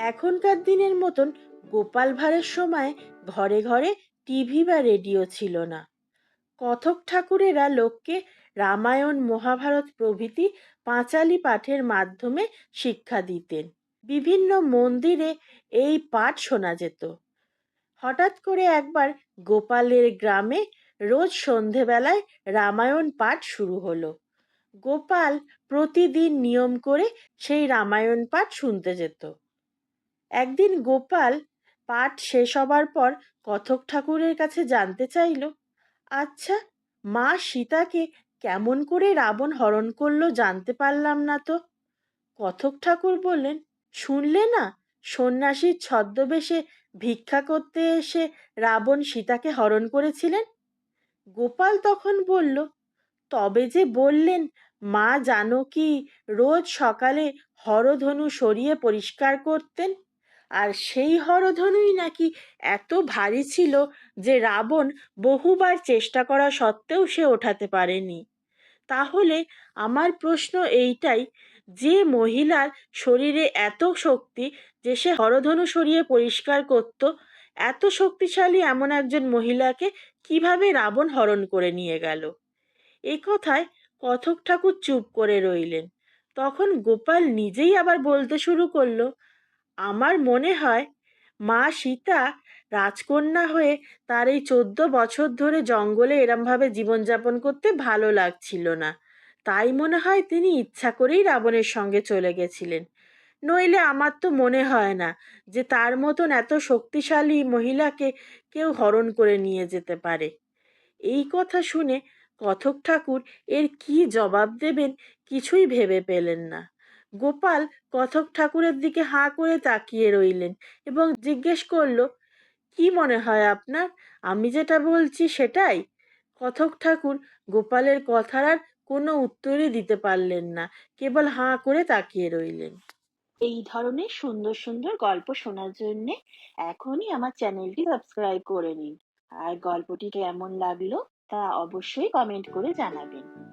এখনকার দিনের মতন গোপাল ভাঁড়ের সময় ঘরে ঘরে টিভি বা রেডিও ছিল না। কথক ঠাকুরেরা লোককে রামায়ণ, মহাভারত প্রভৃতি পাঁচালি পাঠের মাধ্যমে শিক্ষা দিতেন। বিভিন্ন মন্দিরে এই পাঠ শোনা যেত। হঠাৎ করে একবার গোপালের গ্রামে রোজ সন্ধেবেলায় রামায়ণ পাঠ শুরু হলো। গোপাল প্রতিদিন নিয়ম করে সেই রামায়ণ পাঠ শুনতে যেত। একদিন গোপাল পাঠ শেষ হবার পর কথক ঠাকুরের কাছে জানতে চাইল আচ্ছা মা সীতাকে কেমন করে রাবণ হরণ করল জানতে পারলাম না তো? কথক ঠাকুর বললেন, শুনলে না, সন্ন্যাসীর ছদ্মবেশে ভিক্ষা করতে এসে রাবণ সীতাকে হরণ করেছিলেন? গোপাল তখন বলল, তবে যে বললেন, মা জানকী রোজ সকালে হরধনু সরিয়ে পরিষ্কার করতেন? আর সেই হরধনুই নাকি এত ভারী ছিল যে রাবণ বহুবার চেষ্টা করা সত্ত্বেও সে ওঠাতে পারেনি। তাহলে আমার প্রশ্ন এইটাই, যে মহিলার শরীরে এত শক্তি যে সে হরধনু সরিয়ে পরিষ্কার করত, এত শক্তিশালী এমন একজন মহিলাকে কীভাবে রাবণ হরণ করে নিয়ে গেল? এ কথায় কথক ঠাকুর চুপ করে রইলেন। তখন গোপাল নিজেই আবার বলতে শুরু করল আমার মনে হয় মা সীতা রাজকন্যা হয়ে তার এই চোদ্দ বছর ধরে জঙ্গলে এরমভাবে জীবনযাপন করতে ভালো লাগছিল না। তাই মনে হয় তিনি ইচ্ছা করেই রাবণের সঙ্গে চলে গেছিলেন। নইলে আমার তো মনে হয় না যে তার মতন এত শক্তিশালী মহিলাকে কেউ হরণ করে নিয়ে যেতে পারে। এই কথা শুনে কথক ঠাকুর এর কি জবাব দেবেন কিছুই ভেবে পেলেন না। গোপাল কথক ঠাকুরের দিকে হাঁ করে তাকিয়ে রইলেন এবং জিজ্ঞেস করল, কি মনে হয় আপনার? আমি যেটা বলছি সেটাই? কথক ঠাকুর গোপালের কথার আর কোনো উত্তরই দিতে পারলেন না, কেবল হাঁ করে তাকিয়ে রইলেন। এই ধরনের সুন্দর সুন্দর গল্প শোনার জন্য এখনই আমার চ্যানেলটি সাবস্ক্রাইব করে নিন। আর গল্পটি কেমন লাগল তা অবশ্যই কমেন্ট করে জানাবেন।